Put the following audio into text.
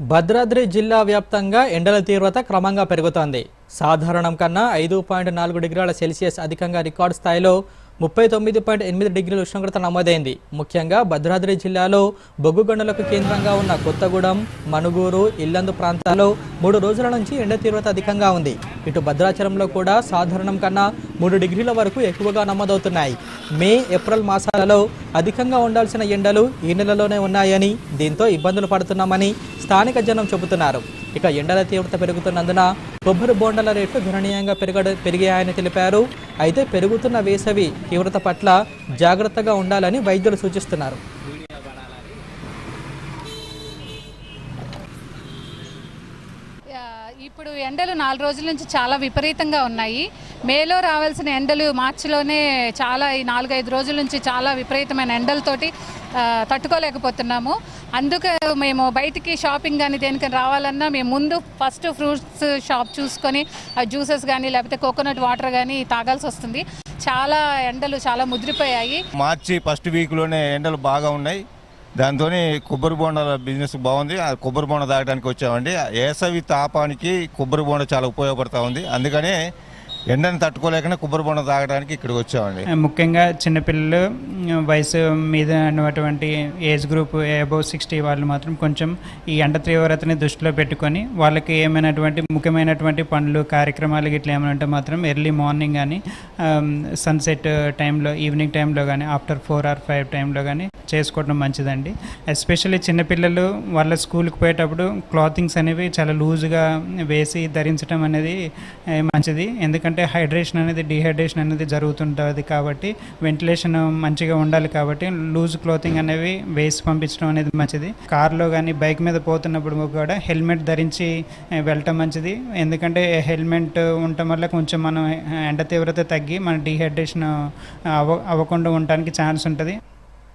భద్రాద్రి జిల్లా వ్యాప్తంగా ఎండల తీవ్రత క్రమంగా పెరుగుతోంది. సాధారణం కన్నా ఐదు పాయింట్ నాలుగు డిగ్రీల సెల్సియస్ అధికంగా రికార్డు స్థాయిలో ముప్పై తొమ్మిది పాయింట్ ఎనిమిది డిగ్రీల ఉష్ణోగ్రత నమోదైంది. ముఖ్యంగా భద్రాద్రి జిల్లాలో బొగ్గుగొండలకు కేంద్రంగా ఉన్న కొత్తగూడెం మనుగూరు ఇల్లందు ప్రాంతాల్లో మూడు రోజుల నుంచి ఎండ తీవ్రత అధికంగా ఉంది. ఇటు భద్రాచలంలో కూడా సాధారణం కన్నా మూడు డిగ్రీల వరకు ఎక్కువగా నమోదవుతున్నాయి. మే ఏప్రిల్ మాసాలలో అధికంగా ఉండాల్సిన ఎండలు ఈ నెలలోనే ఉన్నాయని దీంతో ఇబ్బందులు పడుతున్నామని స్థానిక జనం చెబుతున్నారు. ఇక ఎండల తీవ్రత పెరుగుతున్నందున కొబ్బరి బోండల రేట్లు గణనీయంగా పెరగడ పెరిగాయని తెలిపారు. అయితే పెరుగుతున్న వేసవి తీవ్రత పట్ల జాగ్రత్తగా ఉండాలని వైద్యులు సూచిస్తున్నారు. ఇప్పుడు ఎండలు నాలుగు రోజుల నుంచి చాలా విపరీతంగా ఉన్నాయి. మేలో రావాల్సిన ఎండలు మార్చిలోనే చాలా ఈ నాలుగైదు రోజుల నుంచి చాలా విపరీతమైన ఎండలతోటి తట్టుకోలేకపోతున్నాము. అందుకే మేము బయటికి షాపింగ్ కానీ దేనికని రావాలన్నా మేము ముందు ఫస్ట్ ఫ్రూట్స్ షాప్ చూసుకొని జ్యూసెస్ కానీ లేకపోతే కోకోనట్ వాటర్ కానీ తాగాల్సి వస్తుంది. చాలా ఎండలు చాలా ముదిరిపోయాయి. మార్చి ఫస్ట్ వీక్లోనే ఎండలు బాగా ఉన్నాయి. దాంతో కొబ్బరి బోండాల బిజినెస్ బాగుంది. ఆ కొబ్బరి బోండ తాగడానికి వచ్చామండి. వేసవి తాపానికి కొబ్బరి బోండ చాలా ఉపయోగపడతా ఉంది. అందుకనే ఎండను తట్టుకోలేకనే కొబ్బరి బోండ తాగడానికి ఇక్కడికి వచ్చామండి. ముఖ్యంగా చిన్నపిల్లలు వయసు మీద ఉన్నటువంటి ఏజ్ గ్రూప్ అబౌవ్ సిక్స్టీ వాళ్ళు మాత్రం కొంచెం ఈ ఎండ తీవ్రతని దృష్టిలో పెట్టుకొని వాళ్ళకి ఏమైనటువంటి ముఖ్యమైనటువంటి పనులు కార్యక్రమాలు ఇట్లా ఏమైనా ఉంటే మాత్రం ఎర్లీ మార్నింగ్ కానీ సన్సెట్ టైంలో ఈవినింగ్ టైంలో కానీ ఆఫ్టర్ ఫోర్ ఆర్ ఫైవ్ టైంలో కానీ చేసుకోవడం మంచిదండి. ఎస్పెషల్లీ చిన్నపిల్లలు వాళ్ళ స్కూల్కి పోయేటప్పుడు క్లాతింగ్స్ అనేవి చాలా లూజ్గా వేసి ధరించడం అనేది మంచిది. ఎందుకంటే హైడ్రేషన్ అనేది డిహైడ్రేషన్ అనేది జరుగుతుంటుంది కాబట్టి వెంటిలేషన్ మంచిగా ఉండాలి కాబట్టి లూజ్ క్లోతింగ్ అనేవి వేసి పంపించడం అనేది మంచిది. కార్లో కానీ బైక్ మీద పోతున్నప్పుడు కూడా హెల్మెట్ ధరించి వెళ్ళటం మంచిది. ఎందుకంటే హెల్మెట్ ఉండటం వల్ల కొంచెం మనం ఎండ తీవ్రత తగ్గి మన డిహైడ్రేషన్ అవ అవ్వకుండా ఉండటానికి ఛాన్స్ ఉంటుంది.